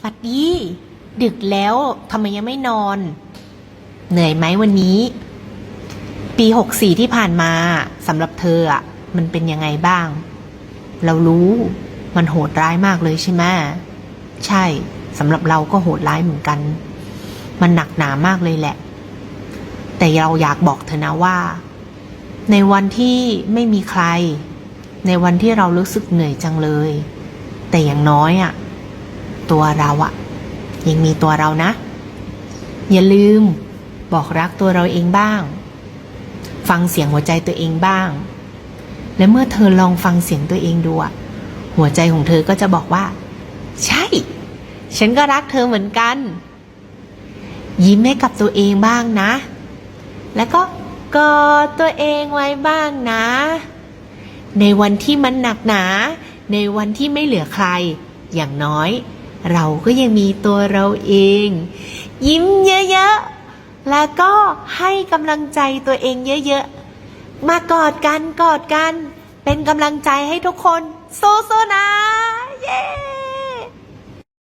ฝัดดีดึกแล้วทำไมยังไม่นอน เหนื่อยไหมวันนี้ ปีหกสี่ที่ผ่านมาสำหรับเธออะมันเป็นยังไงบ้าง เรารู้มันโหดร้ายมากเลยใช่ไหมใช่สำหรับเราก็โหดร้ายเหมือนกัน มันหนักหนามากเลยแหละ แต่เราอยากบอกเธอนะว่า ในวันที่ไม่มีใคร ในวันที่เรารู้สึกเหนื่อยจังเลย แต่อย่างน้อยอะ ตัวเราอะยังมีตัวเรานะ อย่าลืมบอกรักตัวเราเองบ้าง ฟังเสียงหัวใจตัวเองบ้าง และเมื่อเธอลองฟังเสียงตัวเองดูอะหัวใจของเธอก็จะบอกว่า ใช่ ฉันก็รักเธอเหมือนกัน ยิ้มให้กับตัวเองบ้างนะ แล้วก็กอดตัวเองไว้บ้างนะ ในวันที่มันหนักหนา ในวันที่ไม่เหลือใคร อย่างน้อย เราก็ยังมีตัวเราเอง ยิ้มเยอะๆ แล้วก็ให้กำลังใจตัวเองเยอะๆ มากอดกันกอดกัน เป็นกำลังใจให้ทุกคนสู้ๆนะ